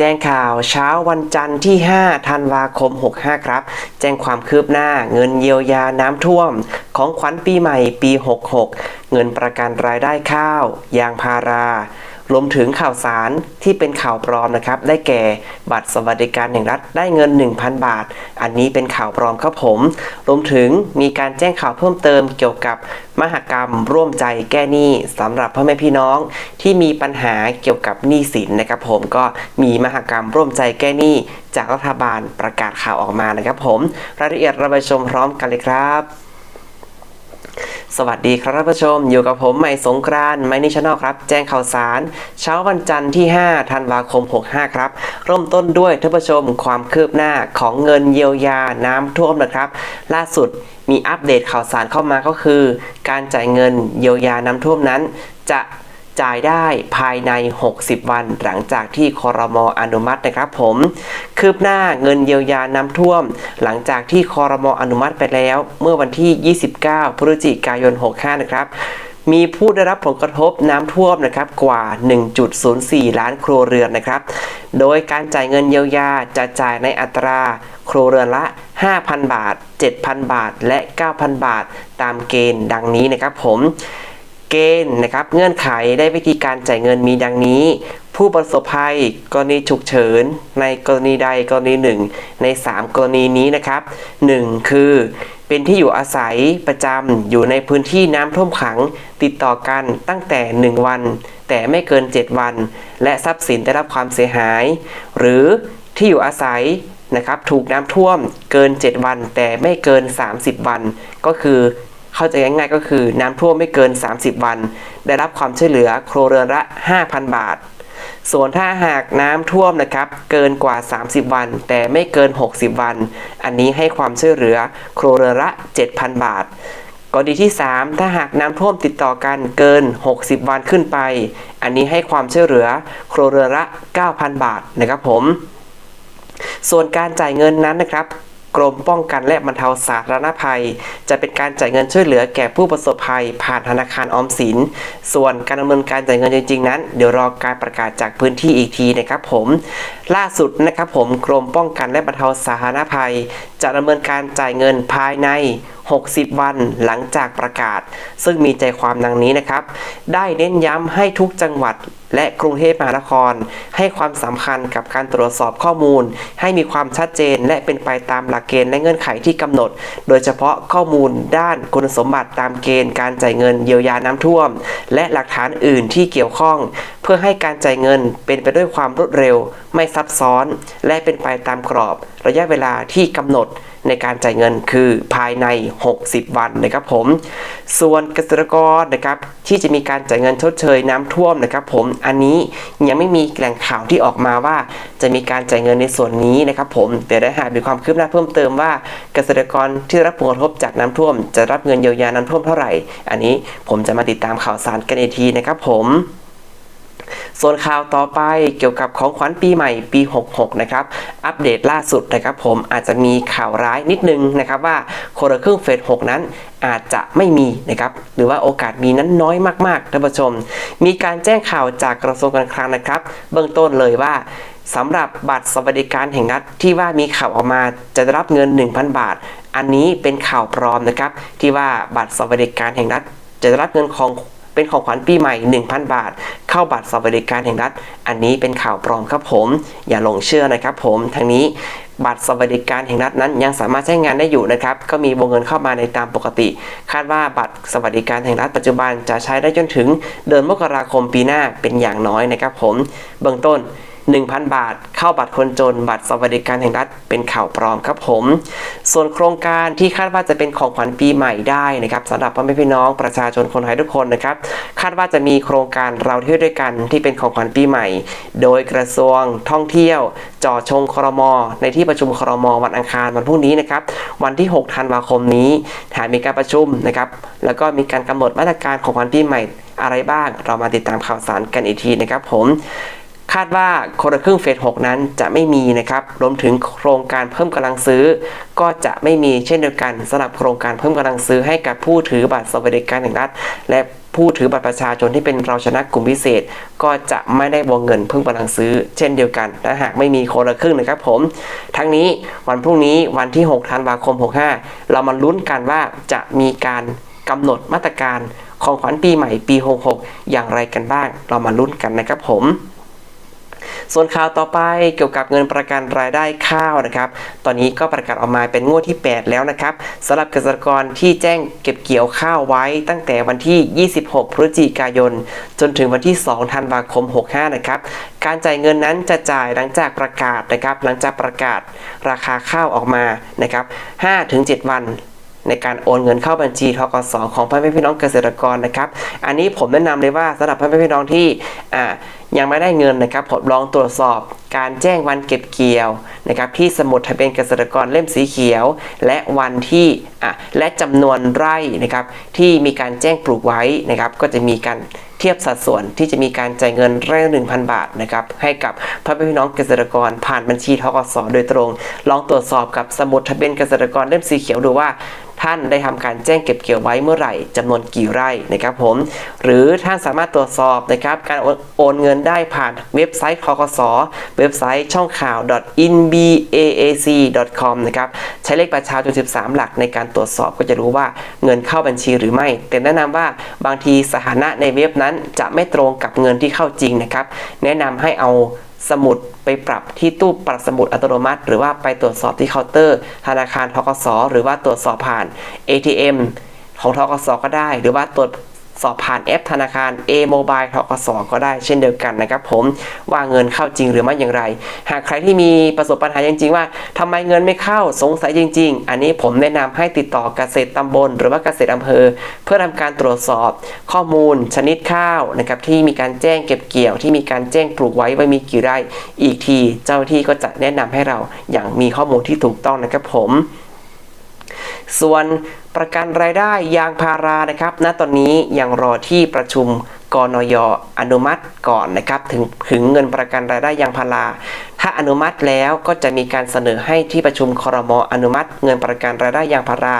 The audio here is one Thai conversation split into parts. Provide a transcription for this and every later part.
แจ้งข่าวเช้าวันจันทร์ที่ 5 ธันวาคม 65 ครับ แจ้งความคืบหน้าเงินเยียวยาน้ำท่วม ของขวัญปีใหม่ปี 66 เงินประกันรายได้ข้าว ยางพารา รวมถึงข่าวสารที่เป็นข่าวปลอมนะครับ ได้แก่บัตรสวัสดิการแห่งรัฐได้เงิน 1,000 บาท อันนี้เป็นข่าวปลอมครับผม รวมถึงมีการแจ้งข่าวเพิ่มเติมเกี่ยวกับมหกรรมร่วมใจแก้หนี้สำหรับพ่อแม่พี่น้องที่มีปัญหาเกี่ยวกับหนี้สินนะครับ ผมก็มีมหกรรมร่วมใจแก้หนี้จากรัฐบาลประกาศข่าวออกมานะครับ ผมรายละเอียดเราไปชมพร้อมกันเลยครับ สวัสดีครับท่านผู้ชม อยู่กับผมใหม่สงกรานไมนิชแนลครับ แจ้งข่าวสาร เช้าวันจันทร์ที่ 5 ธันวาคม 65 ครับเริ่มต้นด้วยท่านผู้ชมความคืบหน้าของเงินเยียวยาน้ำท่วมนะครับ ล่าสุดมีอัปเดตข่าวสารเข้ามาก็คือ การจ่ายเงินเยียวยาน้ำท่วมนั้น จะ จ่ายได้ภายใน 60 วัน หลังจากที่คอรมออนุมัตินะครับผม คืบหน้าเงินเยียวยาน้ำท่วม หลังจากที่คอรมออนุมัติไปแล้ว เมื่อวันที่ 29 พฤศจิกายน 65 นะครับมีผู้ได้รับผลกระทบน้ำท่วมนะครับกว่า 1.04 ล้านครัวเรือนนะครับ โดยการจ่ายเงินเยียวยาจะจ่ายในอัตราครัวเรือนละ 5,000 บาท 7,000 บาท และ 9,000 บาท ตามเกณฑ์ดังนี้นะครับผม เกณฑ์นะครับเงื่อนไขได้วิธีการจ่ายเงินมีดังนี้ ผู้ประสบภัยกรณีฉุกเฉิน ในกรณีใดกรณีหนึ่งใน 3 กรณีนี้นะครับ 1. คือ เป็นที่อยู่อาศัยประจำอยู่ในพื้นที่น้ำท่วมขัง ติดต่อกันตั้งแต่ 1 วัน แต่ไม่เกิน 7 วัน และทรัพย์สินได้รับความเสียหาย หรือที่อยู่อาศัยนะครับถูกน้ำท่วมเกิน 7 วัน แต่ไม่เกิน 30 วัน ก็คือ เข้าใจง่ายๆก็คือน้ำท่วมไม่เกิน 30 วัน ได้รับความช่วยเหลือครัวเรือนละ 5,000 บาท ส่วนถ้าหากน้ำท่วมนะครับเกินกว่า 30 วัน แต่ไม่เกิน 60 วัน อันนี้ให้ความช่วยเหลือครัวเรือนละ 7,000 บาทกรณีที่ 3 ถ้าหากน้ำท่วมติดต่อกันเกิน 60 วันขึ้นไป อันนี้ให้ความช่วยเหลือครัวเรือนละ 9,000 บาทนะครับผม ส่วนการจ่ายเงินนั้นนะครับ กรมป้องกันและบรรเทาสาธารณภัย จะเป็นการจ่ายเงินช่วยเหลือแก่ผู้ประสบภัย ผ่านธนาคารออมสิน ส่วนการดำเนินการจ่ายเงินจริงๆนั้น เดี๋ยวรอการประกาศจากพื้นที่อีกทีนะครับผม ล่าสุดนะครับผมกรมป้องกันและบรรเทาสาธารณภัย จะดำเนินการจ่ายเงินภายใน 60 วันหลังจากประกาศ ซึ่งมีใจความดังนี้นะครับ ได้เน้นย้ำให้ทุกจังหวัดและกรุงเทพมหานคร ให้ความสำคัญกับการตรวจสอบข้อมูล ให้มีความชัดเจนและเป็นไปตามหลักเกณฑ์และเงื่อนไขที่กำหนด โดยเฉพาะข้อมูลด้านคุณสมบัติตามเกณฑ์การจ่ายเงินเยียวยาน้ำท่วม และหลักฐานอื่นที่เกี่ยวข้อง เพื่อให้การจ่ายเงินเป็นไปด้วยความรวดเร็ว ไม่ซับซ้อน และเป็นไปตามกรอบ ระยะเวลาที่กำหนด ในการจ่ายเงินคือภายใน 60 วันนะครับผม ส่วนเกษตรกรนะครับที่จะมีการจ่ายเงินชดเชยน้ำท่วมนะครับ ผมอันนี้ยังไม่มีแหล่งข่าวที่ออกมาว่า จะมีการจ่ายเงินในส่วนนี้นะครับผมแต่ได้หากมีความคืบหน้าเพิ่มเติมว่าเกษตรกรที่รับผลกระทบจากน้ำท่วม จะรับเงินเยียวยาน้ำท่วมเท่าไหร่ อันนี้ผมจะมาติดตามข่าวสารกันอีกทีนะครับผม ส่วนข่าวต่อไปเกี่ยวกับของขวัญปีใหม่ปี 66 นะครับ อัปเดตล่าสุดนะครับผมอาจจะมีข่าวร้ายนิดนึงนะครับว่าโคนละครึ่งเฟส 6 นั้นอาจจะไม่มีนะครับหรือว่าโอกาสมีนั้นน้อยมากๆท่านผู้ชม มีการแจ้งข่าวจากกระทรวงการคลังนะครับ เบื้องต้นเลยว่าสำหรับบัตรสวัสดิการแห่งรัฐที่ว่ามีข่าวออกมาจะได้รับเงิน 1,000 บาท อันนี้เป็นข่าวปลอมนะครับ ที่ว่าบัตรสวัสดิการแห่งรัฐจะได้รับเงินของ เป็นของขวัญปีใหม่ 1,000 บาท เข้าบัตรสวัสดิการแห่งรัฐ อันนี้เป็นข่าวปลอมครับผม อย่าหลงเชื่อนะครับผมทั้งนี้บัตรสวัสดิการแห่งรัฐนั้นยังสามารถใช้งานได้อยู่นะครับ ก็มีวงเงินเข้ามาในตามปกติ คาดว่าบัตรสวัสดิการแห่งรัฐปัจจุบันจะใช้ได้จนถึงเดือนมกราคมปีหน้าเป็นอย่างน้อยนะครับผม เบื้องต้น 1,000 บาท เข้าบัตรคนจน บัตรสวัสดิการแห่งรัฐเป็นข่าวปลอมครับผม ส่วนโครงการที่คาดว่าจะเป็นของขวัญปีใหม่ได้นะครับสำหรับพ่อแม่พี่น้องประชาชนคนไทยทุกคนนะครับ คาดว่าจะมีโครงการเราเที่ยวด้วยกันที่เป็นของขวัญปีใหม่ โดยกระทรวงท่องเที่ยวจ่อชงครม ในที่ประชุมครม วันอังคารวันพรุ่งนี้นะครับวันที่ 6 ธันวาคมนี้หามีการประชุมนะครับแล้วก็มีการกำหนดมาตรการของขวัญปีใหม่อะไรบ้าง เรามาติดตามข่าวสารกันอีกทีนะครับผม คาดว่าคนละครึ่งเฟส 6 นั้นจะไม่มีนะครับ รวมถึงโครงการเพิ่มกำลังซื้อ ก็จะไม่มีเช่นเดียวกันสำหรับโครงการเพิ่มกำลังซื้อให้กับผู้ถือบัตรสวัสดิการแห่งรัฐ และผู้ถือบัตรประชาชนที่เป็นเราชนะกลุ่มพิเศษ ก็จะไม่ได้วงเงินเพิ่งกำลังซื้อ เช่นเดียวกันถ้าหากไม่มีคนละครึ่งนะครับผม ทั้งนี้วันพรุ่งนี้วันที่ 6 ธันวาคม 65 เรามาลุ้นกันว่าจะมีการกำหนดมาตรการของขวัญปีใหม่ปี 66 อย่างไรกันบ้าง เรามาลุ้นกันนะครับผม ส่วนข่าวต่อไปเกี่ยวกับเงินประกันรายได้ข้าวนะครับ ตอนนี้ก็ประกาศออกมาเป็นงวดที่ 8 แล้วนะครับสำหรับเกษตรกรที่แจ้งเก็บเกี่ยวข้าวไว้ตั้งแต่วันที่ 26 พฤศจิกายน จนถึงวันที่ 2 ธันวาคม 65 นะครับ การจ่ายเงินนั้นจะจ่ายหลังจากประกาศนะครับ หลังจากประกาศราคาข้าวออกมานะครับ5-7 วัน ในการโอนเงินเข้าบัญชีทกสของพ่อแม่พี่น้องเกษตรกรนะครับ อันนี้ผมแนะนำเลยว่าสำหรับพ่อแม่พี่น้องที่อ่ายังไม่ได้เงินนะครับผมลองตรวจสอบการแจ้งวันเก็บเกี่ยวนะครับที่สมุดทะเบียนเกษตรกรเล่มสีเขียว และวันที่อะและจำนวนไร่นะครับที่มีการแจ้งปลูกไว้นะครับ ก็จะมีการเทียบสัดส่วนที่จะมีการจ่ายเงินไร่ละ1,000บาทนะครับให้กับพ่อแม่พี่น้องเกษตรกรผ่านบัญชีทกสโดยตรง ลองตรวจสอบกับสมุดทะเบียนเกษตรกรเล่มสีเขียวดูว่า ท่านได้ทำการแจ้งเก็บเกี่ยวไว้เมื่อไหร่จำนวนกี่ไร่นะครับผม หรือท่านสามารถตรวจสอบนะครับการโอนเงินได้ผ่านเว็บไซต์ทกสเว็บไซต์ช่องข่าว inbaac.com นะครับใช้เลขประชาชน 13 หลักในการตรวจสอบก็จะรู้ว่าเงินเข้าบัญชีหรือไม่ แต่แนะนำว่าบางทีสถานะในเว็บนั้นจะไม่ตรงกับเงินที่เข้าจริงนะครับ แนะนำให้เอา สมุดไปปรับที่ตู้ปรับสมุดอัตโนมัติ หรือว่าไปตรวจสอบที่เคาน์เตอร์ ธนาคารทกสหรือว่าตรวจสอบผ่าน ATM ของทกสก็ได้ หรือว่าตรวจ สอบผ่านแอปธนาคาร A Mobile ทกสก็ได้เช่นเดียวกันนะครับผมว่าเงินเข้าจริงหรือไม่อย่างไร หากใครที่มีประสบปัญหาจริง ๆ ว่าทำไมเงินไม่เข้าสงสัยจริง ๆ อันนี้ผมแนะนำให้ติดต่อเกษตรตำบล หรือว่าเกษตรอำเภอ เพื่อทำการตรวจสอบข้อมูลชนิดข้าวนะครับที่มีการแจ้งเก็บเกี่ยว ที่มีการแจ้งปลูกไว้ว่ามีกี่ไร่อีกที เจ้าหน้าที่ก็จะแนะนำให้เราอย่างมีข้อมูลที่ถูกต้องนะครับผม ส่วนประกันรายได้ยางพารานะครับ ณ ตอนนี้ยังรอที่ประชุมกนยอนุมัติก่อนนะครับถึงถึงเงินประกันรายได้ยางพารา ถ้าอนุมัติแล้วก็จะมีการเสนอให้ที่ประชุมครมอนุมัติ เงินประกันรายได้ยางพารา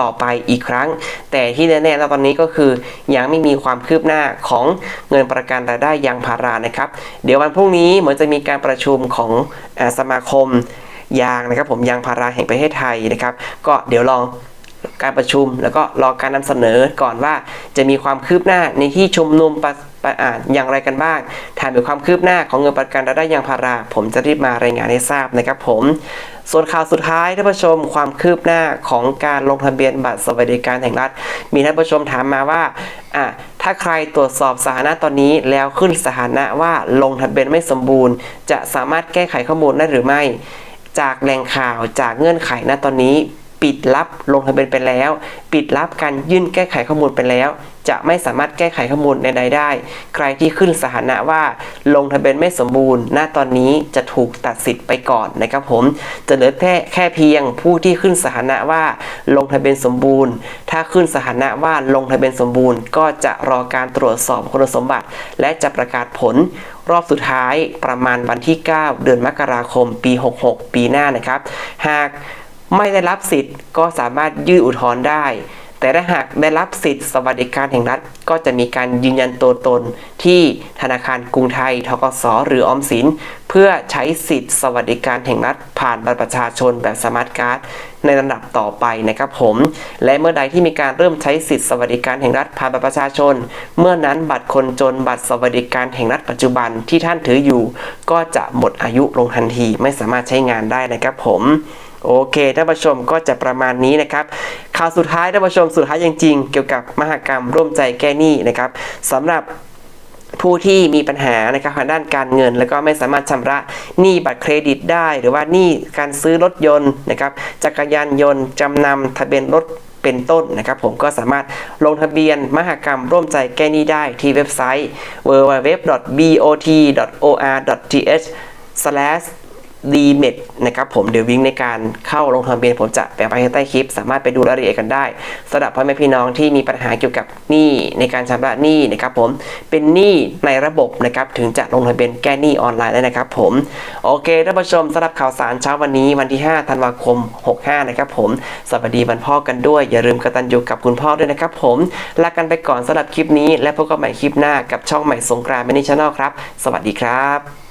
ต่อไปอีกครั้ง แต่ที่แน่ๆแล้วตอนนี้ก็คือยังไม่มีความคืบหน้าของเงินประกันรายได้ยางพารานะครับ เดี๋ยววันพรุ่งนี้เหมือนจะมีการประชุมของอสมาคม ยางนะครับ ผมยางพาราแห่งประเทศไทยนะครับ ก็เดี๋ยวลองการประชุมแล้วก็รอการนำเสนอก่อนว่าจะมีความคืบหน้าในที่ชุมนุมประประอ่านอย่างไรกันบ้างถามีความคืบหน้าของเงินประกันรายได้ยางพารา ผมจะรีบมารายงานให้ทราบนะครับผม ส่วนข่าวสุดท้ายท่านผู้ชมความคืบหน้าของการลงทะเบียนบัตรสวัสดิการแห่งรัฐ มีท่านผู้ชมถามมาว่าอะถ้าใครตรวจสอบสถานะตอนนี้แล้วขึ้นสถานะว่าลงทะเบียนไม่สมบูรณ์ จะสามารถแก้ไขข้อมูลได้หรือไม่ จากแหล่งข่าวจากเงื่อนไขณตอนนี้ ปิดลับลงทะเบียนไปแล้ว ปิดลับการยื่นแก้ไขข้อมูลไปแล้ว จะไม่สามารถแก้ไขข้อมูลใดๆได้ ใครที่ขึ้นสถานะว่าลงทะเบียนไม่สมบูรณ์ ณตอนนี้จะถูกตัดสิทธิ์ไปก่อนนะครับผม จะเหลือแค่แค่เพียงผู้ที่ขึ้นสถานะว่าลงทะเบียนสมบูรณ์ ถ้าขึ้นสถานะว่าลงทะเบียนสมบูรณ์ ก็จะรอการตรวจสอบคุณสมบัติ และจะประกาศผลรอบสุดท้ายประมาณวันที่ 9 เดือนมกราคม ปี 66 ปีหน้านะครับ หาก ไม่ได้รับสิทธิ์ก็สามารถยื่นอุทธรณ์ได้ แต่ถ้าหากได้รับสิทธิ์สวัสดิการแห่งรัฐ ก็จะมีการยืนยันตัวตนที่ธนาคารกรุงไทยทกสหรือออมสิน เพื่อใช้สิทธิ์สวัสดิการแห่งรัฐ ผ่านบัตรประชาชนแบบสมาร์ทการ์ดในระดับต่อไปนะครับผม และเมื่อใดที่มีการเริ่มใช้สิทธิ์สวัสดิการแห่งรัฐผ่านบัตรประชาชน เมื่อนั้นบัตรคนจนบัตรสวัสดิการแห่งรัฐปัจจุบันที่ท่านถืออยู่ ก็จะหมดอายุลงทันทีไม่สามารถใช้งานได้นะครับผม โอเคท่านผู้ชมก็จะประมาณนี้นะครับข่าวสุดท้ายท่านผู้ชมสุดท้ายจริงๆ เกี่ยวกับมหกรรมร่วมใจแก้หนี้นะครับสำหรับผู้ที่มีปัญหานะครับทางด้านการเงิน แล้วก็ไม่สามารถชำระหนี้บัตรเครดิตได้ หรือว่าหนี้การซื้อรถยนต์นะครับจักรยานยนต์จำนำทะเบียนรถเป็นต้นนะครับ ผมก็สามารถลงทะเบียนมหกรรมร่วมใจแก้หนี้ได้ที่เว็บไซต์ www.bot.or.th d m e d นะครับผมเดี๋ยววิ่งในการเข้าลงทะเบียนผมจะแปะไว้ใต้คลิป สามารถไปดูรายละเอียดกันได้สำหรับพ่อแม่พี่น้องที่มีปัญหาเกี่ยวกับหนี้ในการชำระหนี้นะครับผมเป็นหนี้ในระบบนะครับถึงจะลงทะเบียนแก้หนี้ออนไลน์ได้นะครับผมโอเคท่านผู้ชมสำหรับข่าวสารเช้าวันนี้วันที่ 5 ธันวาคม 65 นะครับผมสวัสดีวันพ่อกันด้วย อย่าลืมกตัญญูกับคุณพ่อด้วยนะครับผมลากันไปก่อนสำหรับคลิปนี้ และพบกันใหม่คลิปหน้ากับช่องใหม่สงกรานต์มินิชแนลครับ สวัสดีครับ